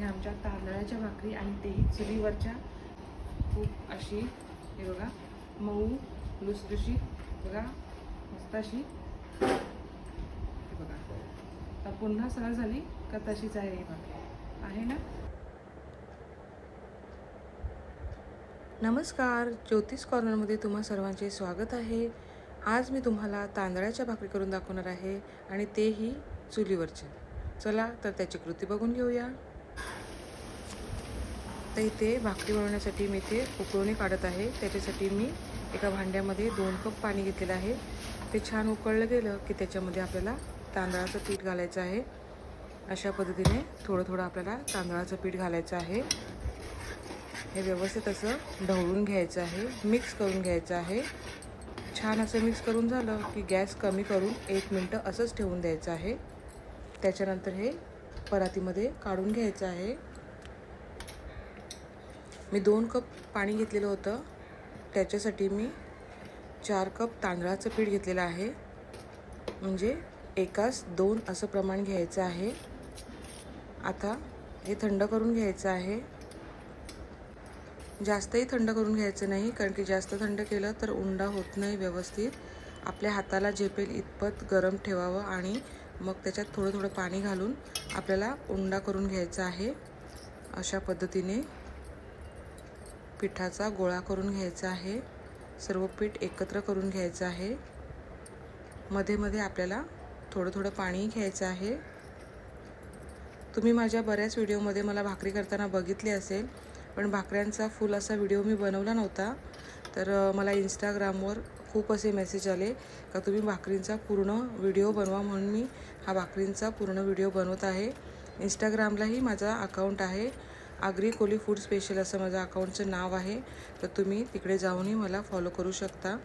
हे आमच्या तांदळाच्या भाकरी आणि तेही चुलीवरच्या खूप अशी हे बघा मऊ लुसलुशी बघा मस्त अशी. हे बघा. आता पुन्हा सरळ झाली का तशीच आहे ही भाकरी. आहे ना? नमस्कार. ज्योतिष कॉर्नरमध्ये तुम्हा सर्वांचे स्वागत आहे. आज मी तुम्हाला तांदळाच्या भाकरी करून दाखवणार आहे आणि तेही चुलीवरचे. चला तर त्याची कृती बघून घेऊया. तर इथे भाकरी बनवण्यासाठी मी इथे उकळवणी काढत आहे. त्याच्यासाठी मी एका भांड्यामध्ये दोन कप पाणी घेतलेलं आहे. ते छान उकळलं गेलं की त्याच्यामध्ये आपल्याला तांदळाचं पीठ घालायचं आहे. अशा पद्धतीने थोडं थोडं आपल्याला तांदळाचं पीठ घालायचं आहे. हे व्यवस्थित असं ढवळून घ्यायचं आहे. मिक्स करून घ्यायचं आहे. छान असं मिक्स करून झालं की गॅस कमी करून एक मिनटं असंच ठेवून द्यायचं आहे. त्याच्यानंतर हे परातीमध्ये काढून घ्यायचं आहे. मी दोन कप पाणी घेतलेलं होतं. त्याच्यासाठी मी चार कप तांदळाचं पीठ घेतलेलं आहे. म्हणजे एकास दोन असं प्रमाण घ्यायचं आहे. आता हे थंड करून घ्यायचं आहे. जास्तही थंड करून घ्यायचं नाही कारण की जास्त थंड केलं तर उंडा होत नाही व्यवस्थित. आपल्या हाताला झेपेल इतपत गरम ठेवावं आणि मग त्याच्यात थोडं थोडं पाणी घालून आपल्याला उंडा करून घ्यायचा आहे. अशा पद्धतीने पिठाचा गोळा करून घ्यायचा आहे. सर्व पीठ एकत्र करून घ्यायचं आहे. मध्ये मध्ये आपल्याला थोडं थोडं पाणी घ्यायचं आहे. तुम्ही माझ्या बऱ्याच व्हिडिओमध्ये मला भाकरी करताना बघितली असेल पण भाकऱ्यांचा फुल असा व्हिडिओ मी बनवला नव्हता. तर मला इंस्टाग्रामवर खूप असे मेसेज आले का तुम्ही भाकरींचा पूर्ण व्हिडिओ बनवा म्हणून मी हा भाकरींचा पूर्ण व्हिडिओ बनवत आहे. इंस्टाग्रामलाही माझा अकाउंट आहे. आगरी कोली फूड स्पेशल असं माझं अकाउंटचं नाव आहे. तर तुम्ही तिकडे जाऊनही मला फॉलो करू शकता.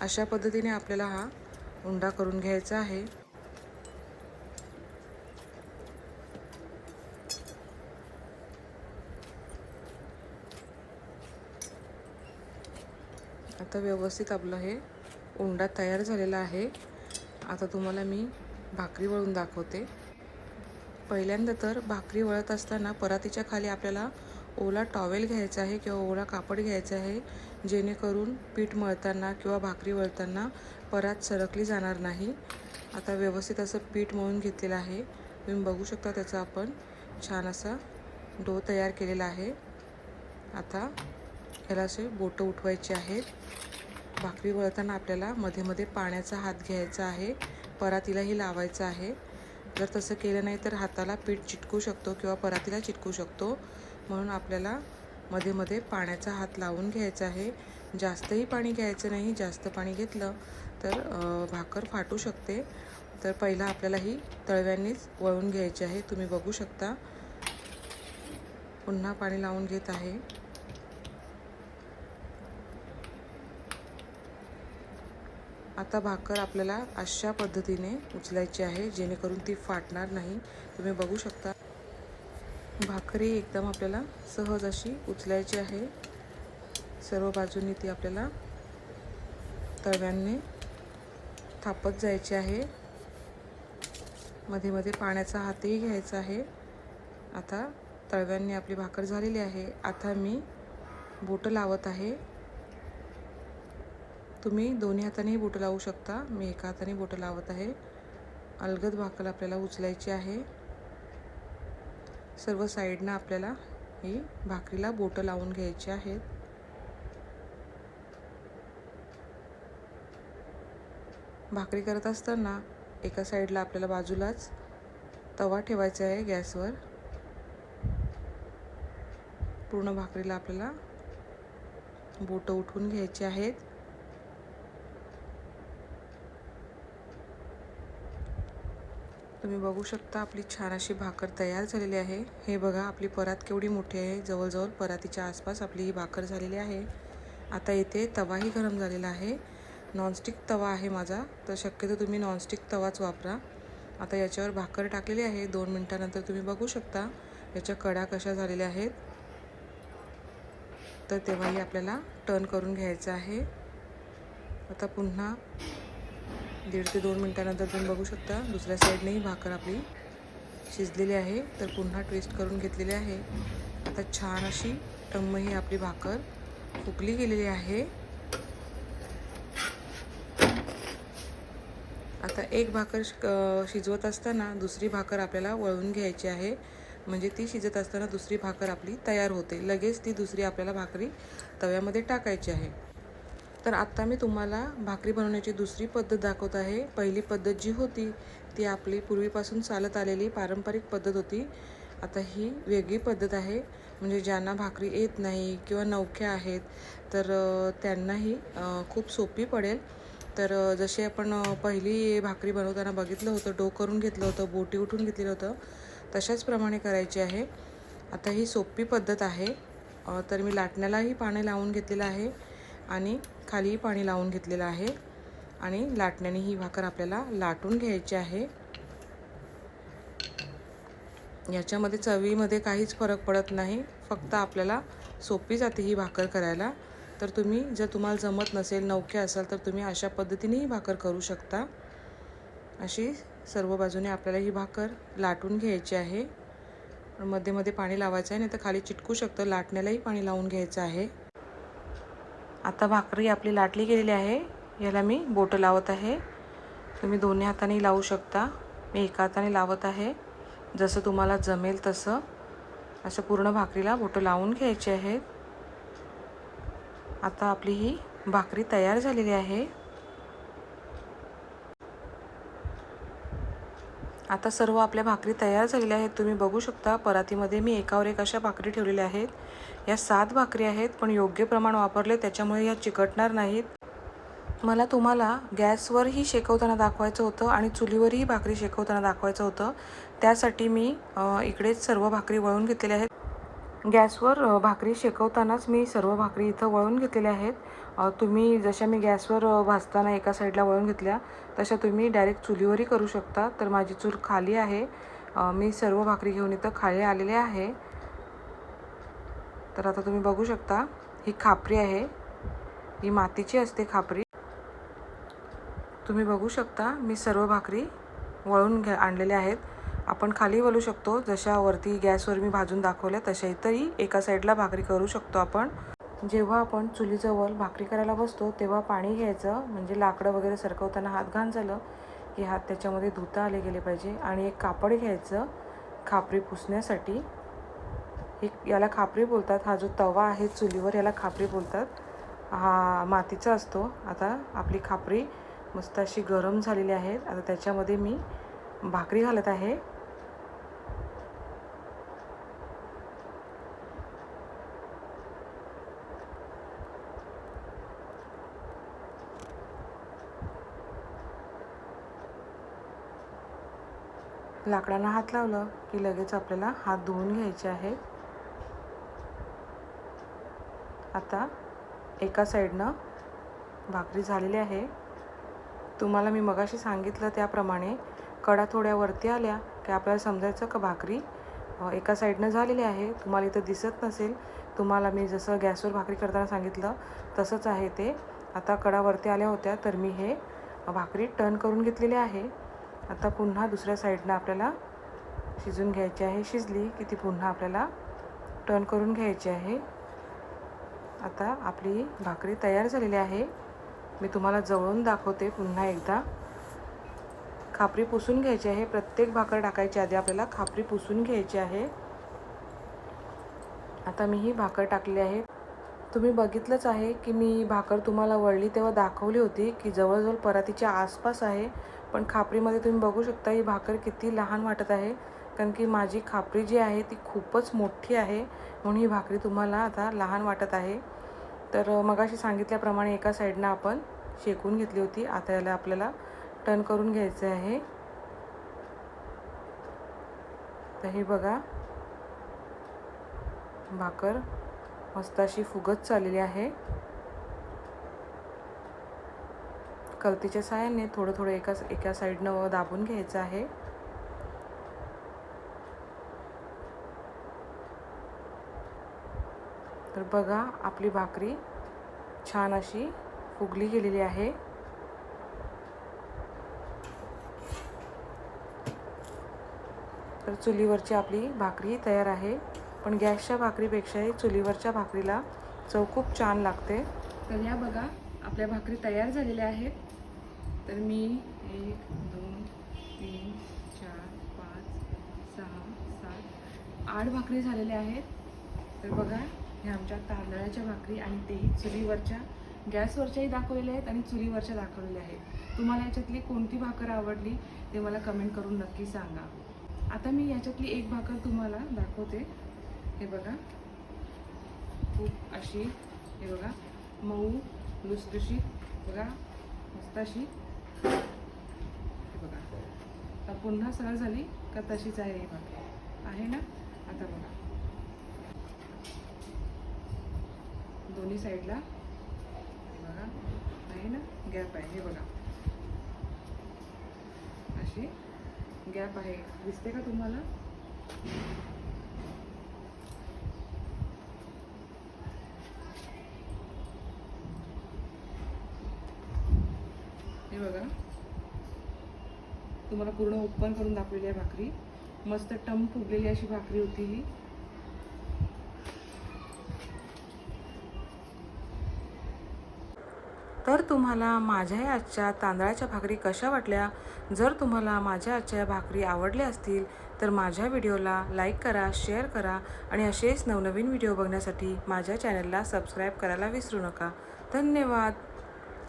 अशा पद्धतीने आपल्याला हा उंडा करून घ्यायचा आहे. आता व्यवस्थित आपलं हे उंडा तयार झालेला आहे. आता तुम्हाला मी भाकरी वळून दाखवते. पहिल्यांदा तर भाकरी वळत असताना परातीच्या खाली आपल्याला ओला टॉवेल घ्यायचा आहे किंवा ओला कापड घ्यायचा आहे जेणेकरून पीठ मळताना किंवा भाकरी वळताना परात सरकली जाणार नाही. आता व्यवस्थित असं पीठ मळून घेतलेलं आहे. तुम्ही बघू शकता त्याचा आपण छान असा डो तयार केलेला आहे. आता याला असे बोटं उठवायचे आहेत. भाकरी वळताना आपल्याला मध्ये मध्ये पाण्याचा हात घ्यायचा आहे. परातीलाही लावायचा आहे. जर तसं केलं नाही तर हाताला पीठ चिटकू शकतो किंवा परातीला चिटकू शकतो. म्हणून आपल्याला मध्ये मध्ये पाण्याचा हात लावून घ्यायचा आहे. जास्तही पाणी घ्यायचं नाही जास्त पाणी घेतलं तर भाकर फाटू शकते. तर पहिला आपल्याला ही तळव्यांनीच वळून घ्यायची आहे. तुम्ही बघू शकता. पुन्हा पाणी लावून घेत आहे. आता भाकर आपल्याला अशा पद्धतीने उचलायची आहे जेणेकरून ती फाटणार नाही. तुम्ही बघू शकता. भाकरी एकदम आपल्याला सहज अशी उचलायची आहे. सर्व बाजूंनी ती आपल्याला तव्यांनी थापत जायची आहे. मध्ये मध्ये पाण्याचा हातही घ्यायचा आहे. आता तळव्यांनी आपली भाकर झालेली आहे. आता मी बोटं लावत आहे. तुम्ही दोन्ही हातानेही बोटं लावू शकता. मी एका हाताने बोटं लावत आहे. अलगद भाकल आपल्याला उचलायची आहे. सर्व साईडनं आपल्याला ही भाकरीला बोटं लावून घ्यायची आहेत. भाकरी करत असताना एका साईडला आपल्याला बाजूलाच तवा ठेवायचा आहे गॅसवर. पूर्ण भाकरीला आपल्याला बोटं उठवून घ्यायची आहेत. तुम्ही बघू शकता आपली छान अशी भाकर तयार झालेली आहे. हे बघा आपली परात केवढी मोठी आहे. जवळजवळ परातीच्या आसपास आपली ही भाकर झालेली आहे. आता इथे तवाही गरम झालेला आहे. नॉनस्टिक तवा आहे माझा. तर शक्यतो तुम्ही नॉनस्टिक तवाच वापरा. आता याच्यावर भाकर टाकलेली आहे. दोन मिनटानंतर तुम्ही बघू शकता याच्या कडा कशा झालेल्या आहेत. तर तेव्हाही आपल्याला टर्न करून घ्यायचं आहे. आता पुन्हा दीड ते दोन मिनटानंतर तुम्ही बघू शकता. दुसऱ्या साईडनेही भाकर आपली शिजलेली आहे. तर पुन्हा ट्विस्ट करून घेतलेली आहे. आता छान अशी टम्म ही आपली भाकर फुकली गेलेली आहे. आता एक भाकर शिजवत असताना दुसरी भाकर आपल्याला वळून घ्यायची आहे. म्हणजे ती शिजत असताना दुसरी भाकर आपली तयार होते. लगेच ती दुसरी आपल्याला भाकरी तव्यामध्ये टाकायची आहे. तर आत्ता मी तुम्हाला भाकरी बनवण्याची दुसरी पद्धत दाखवत आहे. पहिली पद्धत जी होती ती आपली पूर्वीपासून चालत आलेली पारंपरिक पद्धत होती. आता ही वेगळी पद्धत आहे. म्हणजे ज्यांना भाकरी येत नाही किंवा नवख्या आहेत तर त्यांनाही खूप सोपी पडेल. तर जसे जशी आपण पहिली भाकरी बनवताना बघितलं होतं डो करून घेतलं होतं बोटी उठून घेतलेलं होतं तशाच प्रमाणे करायची आहे. आता ही सोपी पद्धत आहे. तर मी लाटण्यालाही पाणी लावून घेतलेलं आहे. आणि खालीही पाणी लावून घेतलेलं आहे. आणि लाटण्याने ही भाकर आपल्याला लाटून घ्यायची आहे. याच्यामध्ये चवीमध्ये काहीच फरक पडत नाही. फक्त आपल्याला सोपी जाते ही भाकर करायला. तर तुम्ही जर तुम्हाला जमत नसेल नौके असाल तर तुम्ही अशा पद्धतीनेही भाकर करू शकता. अशी सर्व बाजूने आपल्याला ही भाकर लाटून घ्यायची आहे. मध्ये मध्ये पाणी लावायचं आहे नाही तर खाली चिटकू शकतं. लाटण्यालाही पाणी लावून घ्यायचं आहे. आता भाकरी आपली लाटली गेलेली आहे. याला मी बोटं लावत आहे. तुम्ही दोन्ही हाताने लावू शकता. मी एका हाताने लावत आहे. जसं तुम्हाला जमेल तसं. असं पूर्ण भाकरीला बोटं लावून घ्यायची आहेत. आता आपली ही भाकरी तयार झालेली आहे. आता सर्व आपल्या भाकरी तयार झालेल्या आहेत. तुम्ही बघू शकता परातीमध्ये मी एकावर एक अशा भाकरी ठेवलेल्या आहेत. या सात भाकरी आहेत पण योग्य प्रमाण वापरले त्याच्यामुळे या चिकटणार नाहीत. मला तुम्हाला गॅसवरही शेकवताना दाखवायचं होतं आणि चुलीवरही भाकरी शेकवताना दाखवायचं होतं. त्यासाठी मी इकडेच सर्व भाकरी वळून घेतलेल्या आहेत. गॅसवर भाकरी शेकवतानाच मी सर्व भाकरी इथं वळून घेतलेल्या आहेत. तुम्ही जशा मी गॅसवर भाजताना एका साईडला वळून घेतल्या तशा तुम्ही डायरेक्ट चुलीवरही करू शकता. तर माझी चूल खाली आहे. मी सर्व भाकरी घेऊन इथं खाली आलेले आहे. तर आता तुम्ही बघू शकता ही खापरी आहे. ही मातीची असते खापरी. तुम्ही बघू शकता मी सर्व भाकरी वळून घ्या आणलेल्या आहेत. आपण खाली वळू शकतो जशा वरती गॅसवर मी भाजून दाखवल्या तशा इथंही एका साईडला भाकरी करू शकतो आपण. जेव्हा आपण चुलीजवळ भाकरी करायला बसतो तेव्हा पाणी घ्यायचं म्हणजे लाकडं वगैरे सरकवताना हात घाण झालं की हात त्याच्यामध्ये धुता आले गेले पाहिजे. आणि एक कापड घ्यायचं खापरी पुसण्यासाठी. हे याला खापरी बोलतात. हा जो तवा आहे चुलीवर याला खापरी बोलतात. हा मातीचा असतो. आता आपली खापरी मस्त अशी गरम झालेली आहे. आता त्याच्यामध्ये मी भाकरी घालत आहे. लाकडांना हात लावलं की लगेच आपल्याला हात धुवून घ्यायचे आहेत. आता एका साईडनं भाकरी झालेली आहे. तुम्हाला मी मगाशी सांगितलं त्याप्रमाणे कडा थोड्या वरती आल्या की आपल्याला समजायचं का भाकरी? एका साईडनं झालेली आहे. तुम्हाला इथं दिसत नसेल. तुम्हाला मी जसं गॅसवर भाकरी करताना सांगितलं तसंच आहे ते. आता कडा वरती आल्या होत्या तर मी हे भाकरी टर्न करून घेतलेली आहे. आता पुन्हा दुसऱ्या साईडनं आपल्याला शिजून घ्यायची आहे. शिजली की ती पुन्हा आपल्याला टर्न करून घ्यायची आहे. आता आपली भाकरी तयार झालेली आहे. मी तुम्हाला जवळून दाखवते पुन्हा एकदा. खापरी पुसून घ्यायची आहे. प्रत्येक भाकर टाकायच्या आधी आपल्याला खापरी पुसून घ्यायची आहे. आता मी ही भाकर टाकली आहे. तुम्ही बघितलंच आहे की मी भाकर तुम्हाला वळली तेव्हा दाखवली होती की जवळजवळ परातीच्या आसपास आहे. पण खापरीमध्ये तुम्ही बघू शकता ही भाकर किती लहान वाटत आहे. कारण की माझी खापरी जी आहे ती खूपच मोठी आहे. म्हणून ही भाकरी तुम्हाला आता लहान वाटत आहे. तर मगाशी सांगितल्याप्रमाणे एका साईडनं आपण शेकून घेतली होती. आता याला आपल्याला टर्न करून घ्यायचं आहे. तर हे बघा. भाकर मस्त अशी फुगत चाललेली आहे. कलतीच्या साहाय्याने थोडं थोडं एका एका साईडनं दाबून घ्यायचं आहे. तर बघा आपली भाकरी छान अशी फुगली गेलेली आहे. तर चुलीवरची आपली भाकरी तयार आहे. पण गॅसच्या भाकरीपेक्षाही चुलीवरच्या भाकरीला चव खूप छान लागते. तर या बघा आपल्या भाकरी तयार झालेल्या आहेत. तर मी एक दोन तीन चार पाच सहा सात आठ भाकरी झालेल्या आहेत. तर बघा हे आमच्या तांदळाच्या भाकरी आणि तेही चुलीवरच्या गॅसवरच्याही दाखवलेल्या आहेत आणि चुलीवरच्या दाखवलेल्या आहेत. तुम्हाला याच्यातली कोणती भाकर आवडली ते मला कमेंट करून नक्की सांगा. आता मी याच्यातली एक भाकर तुम्हाला दाखवते. हे बघा. खूप अशी हे बघा मऊ लुसलुशीत बघा मस्त अशी. हे बघा. आता पुन्हा सरळ झाली का तशीच आहे ही भाकर. आहे ना आता बघा दोन्ही साईडला बघा. आहे ना? गॅप आहे. हे बघा. अशी गॅप आहे. दिसते का तुम्हाला? हे बघा. तुम्हाला पूर्ण ओपन करून दाखवलेली आहे भाकरी. मस्त टम फुगलेली अशी भाकरी होती ही. तर तुम्हाला माझ्या या आजच्या तांदळाच्या भाकरी कशा वाटल्या? जर तुम्हाला माझ्या आजच्या भाकरी आवडल्या असतील तर माझ्या व्हिडिओला लाईक करा शेअर करा आणि असेच नवनवीन व्हिडिओ बघण्यासाठी माझ्या चॅनलला सबस्क्राईब करायला विसरू नका. धन्यवाद.